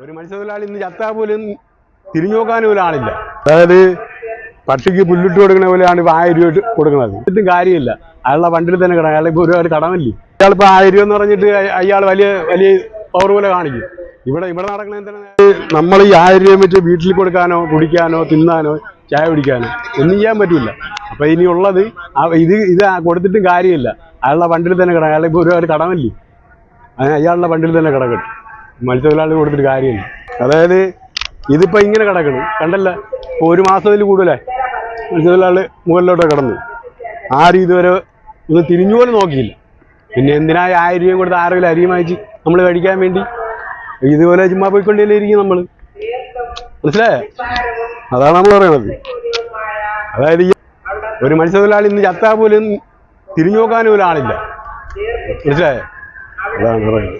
ഒരു മത്സ്യത്തൊഴിലാളി ഇന്ന് ചത്താ പോലും തിരിഞ്ഞു നോക്കാനും ഒരാളില്ല അതായത് പക്ഷിക്ക് പുല്ലിട്ട് കൊടുക്കുന്ന പോലെയാണ് ഇപ്പൊ ആയിരം രൂപ കൊടുക്കുന്നത്. എന്നിട്ടും കാര്യമില്ല. അയാളുടെ വണ്ടിയിൽ തന്നെ കിടക്കും. ഇപ്പൊ ഒരുപാട് കടമല്ലേ ഇയാളിപ്പോ ആയിരം രൂപ എന്ന് പറഞ്ഞിട്ട് അയാൾ വലിയ വലിയ പവർ പോലെ കാണിക്കും. ഇവിടെ ഇവിടെ നടക്കുന്ന എന്താണ് നമ്മൾ ഈ ആയിരം രൂപ വെച്ച് വീട്ടിൽ കൊടുക്കാനോ കുടിക്കാനോ തിന്നാനോ ചായ കുടിക്കാനോ ഒന്നും ചെയ്യാൻ പറ്റില്ല അപ്പൊ ആ- ഇത് ഇത് കൊടുത്തിട്ടും കാര്യമില്ല. അയാളുടെ വണ്ടിയിൽ തന്നെ കിടക്കും. ഇപ്പൊ ഒരുപാട് കടമല്ലേ അയാളുടെ വണ്ടിയിൽ തന്നെ കിടക്കട്ടെ. മത്സ്യത്തൊഴിലാളി കൊടുത്തിട്ട് കാര്യമില്ല. അതായത് ഇതിപ്പോ ഇങ്ങനെ കിടക്കണം. കണ്ടല്ല? ഇപ്പൊ ഒരു മാസത്തിൽ കൂടുതലായി മത്സ്യത്തൊഴിലാളി മുകളിലോട്ട് കിടന്നു. ആരും ഇതുവരെ ഒന്ന് തിരിഞ്ഞു പോലും നോക്കിയില്ല. പിന്നെ എന്തിനാ ആയിരം കൊടുത്ത് ആരെങ്കിലും കിലോ അരിയും വാങ്ങിച്ച് നമ്മൾ കഴിക്കാൻ വേണ്ടി? ഇതുപോലെ ചുമ്മാ പോയിക്കൊണ്ടേ ഇരിക്കും നമ്മൾ മനസ്സിലേ അതാണ് നമ്മൾ പറയണത്. അതായത് ഒരു മത്സ്യത്തൊഴിലാളി ഇന്ന് ചത്താ പോലും തിരിഞ്ഞു നോക്കാനും ഒരാളില്ല മനസ്സിലായേ? അതാണ് പറയുന്നത്.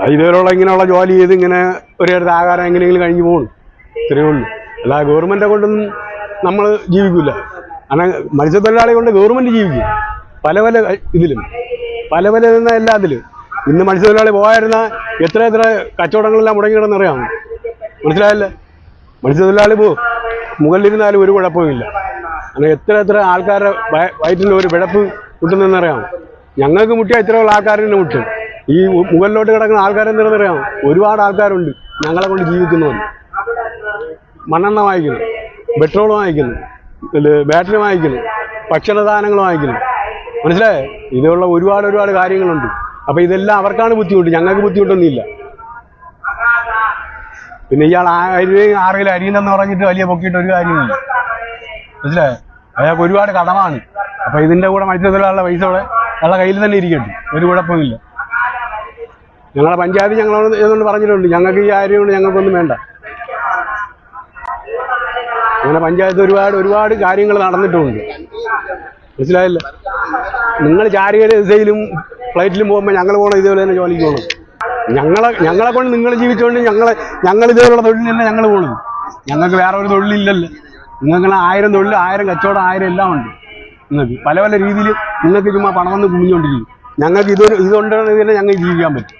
അത് ഇതുപോലുള്ള ഇങ്ങനെയുള്ള ജോലി ചെയ്ത് ഇങ്ങനെ ഒരിടത്ത് ആകാരം എങ്ങനെയെങ്കിലും കഴിഞ്ഞു പോകും ഇത്രയേ ഉള്ളൂ. അല്ല ഗവൺമെൻറെ കൊണ്ടൊന്നും നമ്മൾ ജീവിക്കില്ല കാരണം മത്സ്യത്തൊഴിലാളി കൊണ്ട് ഗവൺമെന്റ് ജീവിക്കും. പല പല ഇതിലും. പല പല എന്ന എല്ലാത്തിലും. ഇന്ന് മത്സ്യത്തൊഴിലാളി പോയായിരുന്ന എത്ര എത്ര കച്ചവടങ്ങളെല്ലാം മുടങ്ങി കിടന്നറിയാമോ? മനസ്സിലായല്ലേ? മത്സ്യത്തൊഴിലാളി പോ മുകളിലിരുന്നാലും ഒരു കുഴപ്പമില്ല അങ്ങനെ എത്ര എത്ര ആൾക്കാരുടെ വയ- വയറ്റിൽ ഒരു വിഴപ്പ് കിട്ടുന്നതെന്നറിയാമോ? ഞങ്ങൾക്ക് മുട്ടിയാൽ ഇത്രയുള്ള ആൾക്കാരെ മുട്ടും. ഈ മുകളിലോട്ട് കിടക്കുന്ന ആൾക്കാരെന്തിനെന്നറിയാമോ ഒരുപാട് ആൾക്കാരുണ്ട് ഞങ്ങളെ കൊണ്ട് ജീവിക്കുന്നവർ മണ്ണെണ്ണ വാങ്ങിക്കുന്നു പെട്രോൾ വാങ്ങിക്കുന്നു ബാറ്ററി വാങ്ങിക്കുന്നു ഭക്ഷണ സാധനങ്ങൾ വാങ്ങിക്കുന്നു. മനസ്സിലായേ? ഇതുള്ള ഒരുപാട് ഒരുപാട് കാര്യങ്ങളുണ്ട്. അപ്പോൾ ഇതെല്ലാം അവർക്കാണ് ബുദ്ധിമുട്ട് ഞങ്ങൾക്ക് ബുദ്ധിമുട്ടൊന്നുമില്ല. പിന്നെ ഇയാൾ അരിയും ആരെങ്കിലും അരിയുന്നെന്ന് പറഞ്ഞിട്ട് വലിയ പൊക്കിയിട്ട് ഒരു കാര്യമില്ല മനസ്സിലായേ? അയാൾക്ക് ഒരുപാട് കടമാണ്. അപ്പോൾ ഇതിന്റെ കൂടെ മത്സ്യത്തൊഴിലാളുടെ പൈസ ഇവിടെ അയാളുടെ കയ്യിൽ തന്നെ ഇരിക്കട്ടെ. ഒരു കുഴപ്പമില്ല ഞങ്ങളെ പഞ്ചായത്ത് ഞങ്ങളോട് ഏതുകൊണ്ട് പറഞ്ഞിട്ടുണ്ട്. ഞങ്ങൾക്ക് ഈ ആരും ഞങ്ങൾക്കൊന്നും വേണ്ട. അങ്ങനെ പഞ്ചായത്ത് ഒരുപാട് ഒരുപാട് കാര്യങ്ങൾ നടന്നിട്ടുമുണ്ട് മനസ്സിലായില്ല? നിങ്ങൾ ചാരിയുടെ ദിശയിലും ഫ്ലൈറ്റിലും പോകുമ്പോൾ ഞങ്ങൾ പോകണം ഇതേപോലെ തന്നെ ജോലിക്ക് പോകണം ഞങ്ങളെ ഞങ്ങളെ കൊണ്ട് നിങ്ങൾ ജീവിച്ചുകൊണ്ട് ഞങ്ങളെ ഞങ്ങൾ ഇതേപോലുള്ള തൊഴിലിനല്ല ഞങ്ങൾ പോകണം ഞങ്ങൾക്ക് വേറെ ഒരു തൊഴിലില്ലല്ലോ. നിങ്ങൾക്ക് ആയിരം തൊഴിൽ ആയിരം കച്ചവടം ആയിരം എല്ലാം ഉണ്ട്. നിങ്ങൾക്ക് പല പല രീതിയിൽ നിങ്ങൾക്ക് ചുമ്മാ പണമെന്ന് കുമിഞ്ഞുകൊണ്ടിരിക്കും ഞങ്ങൾക്ക് ഇതൊരു ഇതുകൊണ്ടാണ് ഇതിനെ ഞങ്ങൾക്ക് ജീവിക്കാൻ പറ്റും.